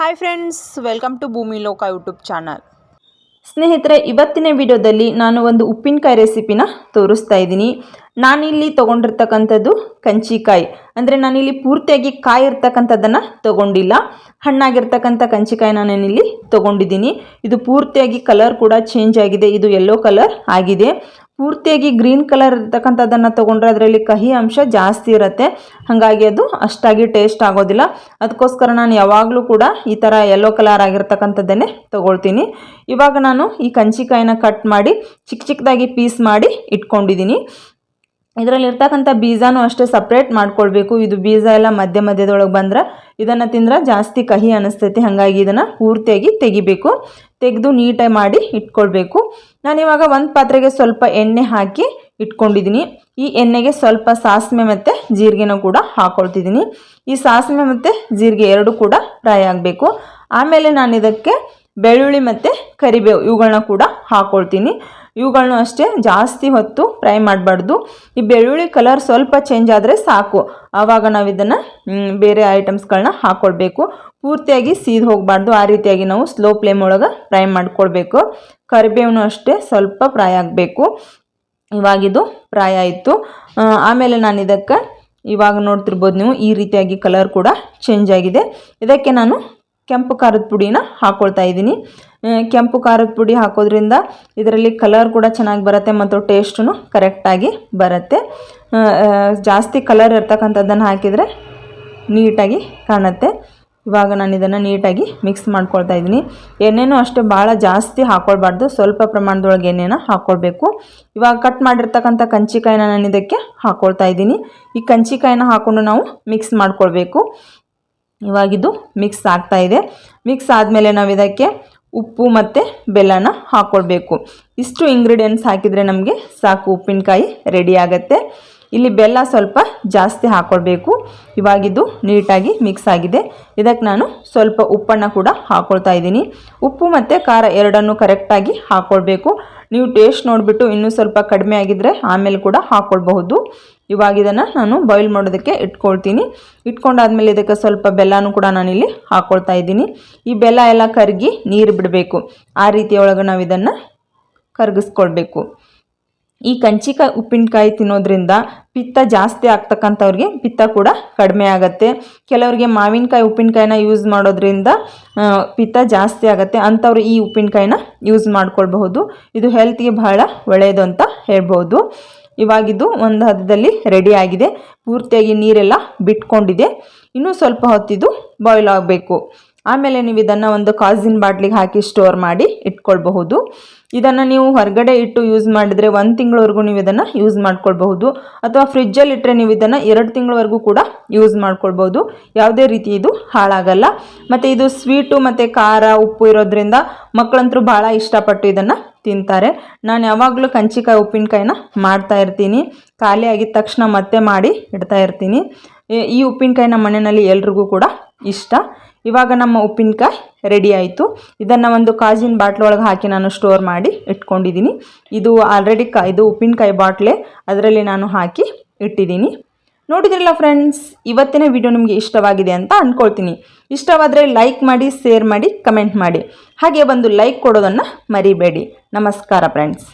Hi friends welcome to ಭೂಮಿ ಲೋಕ YouTube channel ಸ್ನೇಹಿತರೆ, ಇವತ್ತಿನ ವಿಡಿಯೋದಲ್ಲಿ ನಾನು ಒಂದು ಉಪ್ಪಿನಕಾಯಿ ರೆಸಿಪಿನ ತೋರಿಸ್ತಾ ಇದ್ದೀನಿ. ನಾನಿಲ್ಲಿ ತೊಗೊಂಡಿರ್ತಕ್ಕಂಥದ್ದು ಕಂಚಿಕಾಯಿ. ಅಂದರೆ ನಾನಿಲ್ಲಿ ಪೂರ್ತಿಯಾಗಿ ಕಾಯಿ ಇರ್ತಕ್ಕಂಥದ್ದನ್ನು ತೊಗೊಂಡಿಲ್ಲ. ಹಣ್ಣಾಗಿರ್ತಕ್ಕಂಥ ಕಂಚಿಕಾಯಿ ನಾನಿಲ್ಲಿ ತೊಗೊಂಡಿದ್ದೀನಿ. ಇದು ಪೂರ್ತಿಯಾಗಿ ಕಲರ್ ಕೂಡ ಚೇಂಜ್ ಆಗಿದೆ. ಇದು ಯೆಲ್ಲೋ ಕಲರ್ ಆಗಿದೆ. ಪೂರ್ತಿಯಾಗಿ ಗ್ರೀನ್ ಕಲರ್ ಇರ್ತಕ್ಕಂಥದ್ದನ್ನು ತೊಗೊಂಡ್ರೆ ಅದರಲ್ಲಿ ಕಹಿ ಅಂಶ ಜಾಸ್ತಿ ಇರುತ್ತೆ. ಹಾಗಾಗಿ ಅದು ಅಷ್ಟಾಗಿ ಟೇಸ್ಟ್ ಆಗೋದಿಲ್ಲ. ಅದಕ್ಕೋಸ್ಕರ ನಾನು ಯಾವಾಗಲೂ ಕೂಡ ಈ ಥರ ಯೆಲ್ಲೋ ಕಲರ್ ಆಗಿರ್ತಕ್ಕಂಥದ್ದನ್ನೇ ತೊಗೊಳ್ತೀನಿ. ಇವಾಗ ನಾನು ಈ ಕಂಚಿಕಾಯಿನ ಕಟ್ ಮಾಡಿ ಚಿಕ್ಕ ಚಿಕ್ಕದಾಗಿ ಪೀಸ್ ಮಾಡಿ ಇಟ್ಕೊಂಡಿದ್ದೀನಿ. ಇದರಲ್ಲಿರ್ತಕ್ಕಂಥ ಬೀಜನೂ ಅಷ್ಟೇ ಸಪ್ರೇಟ್ ಮಾಡ್ಕೊಳ್ಬೇಕು. ಇದು ಬೀಜ ಎಲ್ಲ ಮಧ್ಯ ಮಧ್ಯದೊಳಗೆ ಬಂದ್ರೆ ಇದನ್ನು ತಿಂದ್ರೆ ಜಾಸ್ತಿ ಕಹಿ ಅನಿಸ್ತೈತಿ. ಹಾಗಾಗಿ ಇದನ್ನು ಪೂರ್ತಿಯಾಗಿ ತೆಗಿಬೇಕು. ತೆಗೆದು ನೀಟಾಗಿ ಮಾಡಿ ಇಟ್ಕೊಳ್ಬೇಕು. ನಾನಿವಾಗ ಒಂದು ಪಾತ್ರೆಗೆ ಸ್ವಲ್ಪ ಎಣ್ಣೆ ಹಾಕಿ ಇಟ್ಕೊಂಡಿದ್ದೀನಿ. ಈ ಎಣ್ಣೆಗೆ ಸ್ವಲ್ಪ ಸಾಸಿವೆ ಮತ್ತು ಜೀರಿಗೆನೂ ಕೂಡ ಹಾಕ್ಕೊಳ್ತಿದ್ದೀನಿ ಈ ಸಾಸಿವೆ ಮತ್ತು ಜೀರಿಗೆ ಎರಡು ಕೂಡ ಫ್ರೈ ಆಗಬೇಕು. ಆಮೇಲೆ ನಾನು ಇದಕ್ಕೆ ಬೆಳ್ಳುಳ್ಳಿ ಮತ್ತು ಕರಿಬೇವು ಇವುಗಳನ್ನ ಕೂಡ ಹಾಕ್ಕೊಳ್ತೀನಿ ಇವುಗಳನ್ನೂ ಅಷ್ಟೇ ಜಾಸ್ತಿ ಹೊತ್ತು ಫ್ರೈ ಮಾಡಬಾರ್ದು. ಈ ಬೆಳ್ಳುಳ್ಳಿ ಕಲರ್ ಸ್ವಲ್ಪ ಚೇಂಜ್ ಆದರೆ ಸಾಕು. ಆವಾಗ ನಾವು ಇದನ್ನು ಬೇರೆ ಐಟಮ್ಸ್ಗಳನ್ನ ಹಾಕ್ಕೊಳ್ಬೇಕು ಪೂರ್ತಿಯಾಗಿ ಸೀದ್ ಹೋಗಬಾರ್ದು. ಆ ರೀತಿಯಾಗಿ ನಾವು ಸ್ಲೋ ಫ್ಲೇಮ್ ಒಳಗೆ ಫ್ರೈ ಮಾಡ್ಕೊಳ್ಬೇಕು. ಕರಿಬೇವನು ಅಷ್ಟೇ ಸ್ವಲ್ಪ ಫ್ರೈ ಆಗಬೇಕು. ಇವಾಗಿದು ಫ್ರೈ ಆಯಿತು. ಆಮೇಲೆ ನಾನು ಇದಕ್ಕೆ ಇವಾಗ ನೋಡ್ತಿರ್ಬೋದು ನೀವು ಈ ರೀತಿಯಾಗಿ ಕಲರ್ ಕೂಡ ಚೇಂಜ್ ಆಗಿದೆ. ಇದಕ್ಕೆ ನಾನು ಕೆಂಪು ಖಾರದ ಪುಡಿನ ಹಾಕ್ಕೊಳ್ತಾ ಇದ್ದೀನಿ. ಕೆಂಪು ಖಾರದ ಪುಡಿ ಹಾಕೋದ್ರಿಂದ ಇದರಲ್ಲಿ ಕಲರ್ ಕೂಡ ಚೆನ್ನಾಗಿ ಬರುತ್ತೆ ಮತ್ತು ಟೇಸ್ಟೂ ಕರೆಕ್ಟಾಗಿ ಬರುತ್ತೆ. ಜಾಸ್ತಿ ಕಲರ್ ಇರ್ತಕ್ಕಂಥದ್ದನ್ನು ಹಾಕಿದರೆ ನೀಟಾಗಿ ಕಾಣುತ್ತೆ. ಇವಾಗ ನಾನು ಇದನ್ನು ನೀಟಾಗಿ ಮಿಕ್ಸ್ ಮಾಡ್ಕೊಳ್ತಾ ಇದ್ದೀನಿ. ಎಣ್ಣೆನೂ ಅಷ್ಟೇ ಭಾಳ ಜಾಸ್ತಿ ಹಾಕ್ಕೊಳ್ಬಾರ್ದು ಸ್ವಲ್ಪ ಪ್ರಮಾಣದೊಳಗೆ ಎಣ್ಣೆನ ಹಾಕ್ಕೊಳ್ಬೇಕು ಇವಾಗ ಕಟ್ ಮಾಡಿರ್ತಕ್ಕಂಥ ಕಂಚಿಕಾಯಿನ ನಾನು ಇದಕ್ಕೆ ಹಾಕ್ಕೊಳ್ತಾ ಇದ್ದೀನಿ. ಈ ಕಂಚಿಕಾಯಿನ ಹಾಕ್ಕೊಂಡು ನಾವು ಮಿಕ್ಸ್ ಮಾಡ್ಕೊಳ್ಬೇಕು. ಇವಾಗಿದ್ದು ಮಿಕ್ಸ್ ಆಗ್ತಾ ಇದೆ. ಮಿಕ್ಸ್ ಆದಮೇಲೆ ನಾವು ಇದಕ್ಕೆ ಉಪ್ಪು ಮತ್ತು ಬೆಲ್ಲನ ಹಾಕ್ಕೊಳ್ಬೇಕು ಇಷ್ಟು ಇಂಗ್ರೀಡಿಯೆಂಟ್ಸ್ ಹಾಕಿದರೆ ನಮಗೆ ಸಾಕು ಉಪ್ಪಿನಕಾಯಿ ರೆಡಿ ಆಗುತ್ತೆ. ಇಲ್ಲಿ ಬೆಲ್ಲ ಸ್ವಲ್ಪ ಜಾಸ್ತಿ ಹಾಕ್ಕೊಳ್ಬೇಕು ಇವಾಗಿದ್ದು ನೀಟಾಗಿ ಮಿಕ್ಸ್ ಆಗಿದೆ. ಇದಕ್ಕೆ ನಾನು ಸ್ವಲ್ಪ ಉಪ್ಪನ್ನು ಕೂಡ ಹಾಕ್ಕೊಳ್ತಾ ಇದ್ದೀನಿ. ಉಪ್ಪು ಮತ್ತು ಖಾರ ಎರಡನ್ನು ಕರೆಕ್ಟಾಗಿ ಹಾಕ್ಕೊಳ್ಬೇಕು ನೀವು ಟೇಸ್ಟ್ ನೋಡಿಬಿಟ್ಟು ಇನ್ನೂ ಸ್ವಲ್ಪ ಕಡಿಮೆ ಆಗಿದ್ದರೆ ಆಮೇಲೆ ಕೂಡ ಹಾಕ್ಕೊಳ್ಬಹುದು ಇವಾಗ ಇದನ್ನು ನಾನು ಬಾಯ್ಲ್ ಮಾಡೋದಕ್ಕೆ ಇಟ್ಕೊಳ್ತೀನಿ. ಇಟ್ಕೊಂಡಾದ್ಮೇಲೆ ಇದಕ್ಕೆ ಸ್ವಲ್ಪ ಬೆಲ್ಲನೂ ಕೂಡ ನಾನಿಲ್ಲಿ ಹಾಕ್ಕೊಳ್ತಾ ಇದ್ದೀನಿ. ಈ ಬೆಲ್ಲ ಎಲ್ಲ ಕರಗಿ ನೀರು ಬಿಡಬೇಕು. ಆ ರೀತಿಯೊಳಗೆ ನಾವು ಇದನ್ನು ಕರಗಿಸ್ಕೊಳ್ಬೇಕು. ಈ ಕಂಚಿಕಾಯಿ ಉಪ್ಪಿನಕಾಯಿ ತಿನ್ನೋದ್ರಿಂದ ಪಿತ್ತ ಜಾಸ್ತಿ ಆಗ್ತಕ್ಕಂಥವ್ರಿಗೆ ಪಿತ್ತ ಕೂಡ ಕಡಿಮೆ ಆಗುತ್ತೆ. ಕೆಲವರಿಗೆ ಮಾವಿನಕಾಯಿ ಉಪ್ಪಿನಕಾಯಿನ ಯೂಸ್ ಮಾಡೋದ್ರಿಂದ ಪಿತ್ತ ಜಾಸ್ತಿ ಆಗುತ್ತೆ. ಅಂಥವ್ರು ಈ ಉಪ್ಪಿನಕಾಯಿನ ಯೂಸ್ ಮಾಡ್ಕೊಳ್ಬಹುದು. ಇದು ಹೆಲ್ತ್ಗೆ ಬಹಳ ಒಳ್ಳೆಯದು ಅಂತ ಹೇಳ್ಬೋದು ಇವಾಗಿದ್ದು ಒಂದು ಹದದಲ್ಲಿ ರೆಡಿ ಆಗಿದೆ. ಪೂರ್ತಿಯಾಗಿ ನೀರೆಲ್ಲ ಬಿಟ್ಕೊಂಡಿದೆ. ಇನ್ನೂ ಸ್ವಲ್ಪ ಹೊತ್ತಿದ್ದು ಬಾಯ್ಲ್ ಆಗಬೇಕು. ಆಮೇಲೆ ನೀವು ಇದನ್ನು ಒಂದು ಕಾಜಿನ್ ಬಾಟ್ಲಿಗೆ ಹಾಕಿ ಸ್ಟೋರ್ ಮಾಡಿ ಇಟ್ಕೊಳ್ಬಹುದು. ಇದನ್ನು ನೀವು ಹೊರಗಡೆ ಇಟ್ಟು ಯೂಸ್ ಮಾಡಿದರೆ ಒಂದು ತಿಂಗಳವರೆಗೂ ನೀವು ಇದನ್ನು ಯೂಸ್ ಮಾಡ್ಕೊಳ್ಬಹುದು. ಅಥವಾ ಫ್ರಿಜ್ಜಲ್ಲಿ ಇಟ್ಟರೆ ನೀವು ಇದನ್ನು ಎರಡು ತಿಂಗಳವರೆಗೂ ಕೂಡ ಯೂಸ್ ಮಾಡ್ಕೊಳ್ಬೋದು ಯಾವುದೇ ರೀತಿ ಇದು ಹಾಳಾಗಲ್ಲ. ಮತ್ತು ಇದು ಸ್ವೀಟು ಮತ್ತು ಖಾರ ಉಪ್ಪು ಇರೋದ್ರಿಂದ ಮಕ್ಕಳಂತರೂ ಭಾಳ ಇಷ್ಟಪಟ್ಟು ಇದನ್ನು ತಿಂತಾರೆ. ನಾನು ಯಾವಾಗಲೂ ಕಂಚಿಕಾಯಿ, ಉಪ್ಪಿನಕಾಯಿನ ಮಾಡ್ತಾ ಇರ್ತೀನಿ. ಖಾಲಿ ಆಗಿದ ತಕ್ಷಣ ಮತ್ತೆ ಮಾಡಿ ಇಡ್ತಾ ಇರ್ತೀನಿ. ಈ ಉಪ್ಪಿನಕಾಯಿ ನಮ್ಮ ಮನೆಯಲ್ಲಿ ಎಲ್ರಿಗೂ ಕೂಡ ಇಷ್ಟ. ಇವಾಗ ನಮ್ಮ ಉಪ್ಪಿನಕಾಯಿ ರೆಡಿ ಆಯಿತು. ಇದನ್ನು ಒಂದು ಕಾಜಿನ ಬಾಟ್ಲ್ ಒಳಗೆ ಹಾಕಿ ನಾನು ಸ್ಟೋರ್ ಮಾಡಿ ಇಟ್ಕೊಂಡಿದ್ದೀನಿ ಇದು ಆಲ್ರೆಡಿ ಕ ಇದು ಉಪ್ಪಿನಕಾಯಿ ಬಾಟ್ಲೆ ಅದರಲ್ಲಿ ನಾನು ಹಾಕಿ ಇಟ್ಟಿದ್ದೀನಿ ನೋಡಿದ್ರಲ್ಲ ಫ್ರೆಂಡ್ಸ್ ಇವತ್ತಿನ ವಿಡಿಯೋ ನಿಮಗೆ ಇಷ್ಟವಾಗಿದೆ ಅಂತ ಅಂದ್ಕೊಳ್ತೀನಿ ಇಷ್ಟವಾದರೆ ಲೈಕ್ ಮಾಡಿ ಶೇರ್ ಮಾಡಿ ಕಮೆಂಟ್ ಮಾಡಿ. ಹಾಗೆ ಒಂದು ಲೈಕ್ ಕೊಡೋದನ್ನು ಮರಿಬೇಡಿ. ನಮಸ್ಕಾರ ಫ್ರೆಂಡ್ಸ್